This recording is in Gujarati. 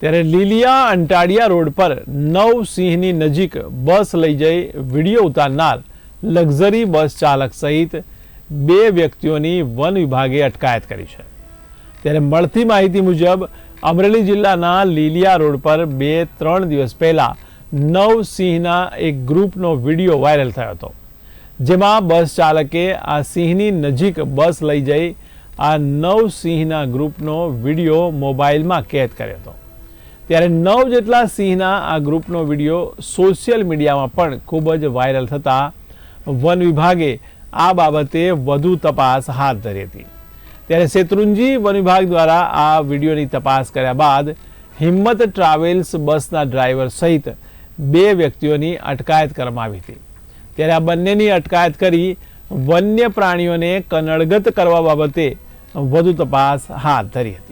ત્યારે લીલિયા અંટાડિયા રોડ પર નવ સિંહની નજીક બસ લઈ જઈ વીડિયો ઉતારનાર લક્ઝરી બસ ચાલક સહિત બે વ્યક્તિઓની વન વિભાગે અટકાયત કરી છે. ત્યારે મળતી માહિતી મુજબ, અમરેલી જિલ્લાના લીલિયા રોડ પર બે ત્રણ દિવસ પહેલા નવ સિંહના એક ગ્રુપનો વીડિયો વાયરલ થયો હતો, જેમાં બસ ચાલકે આ સિંહની નજીક બસ લઈ જઈ આ નવ સિંહના ગ્રુપનો વીડિયો મોબાઈલમાં કેદ કર્યો હતો. ત્યારે નવ જેટલા સિંહના આ ગ્રુપનો વીડિયો સોશિયલ મીડિયામાં પણ ખૂબ જ વાયરલ થતા વન વિભાગે આ બાબતે વધુ તપાસ હાથ ધરી હતી. ત્યારે શેત્રુંજી વન વિભાગ દ્વારા આ વિડીયોની તપાસ કર્યા બાદ હિંમત ટ્રાવેલ્સ બસના ડ્રાઈવર સહિત બે વ્યક્તિઓની અટકાયત કરવામાં આવી હતી. ત્યારે આ બંનેની અટકાયત કરી વન્ય પ્રાણીઓને કનડગત કરવા બાબતે વધુ તપાસ હાથ ધરી હતી.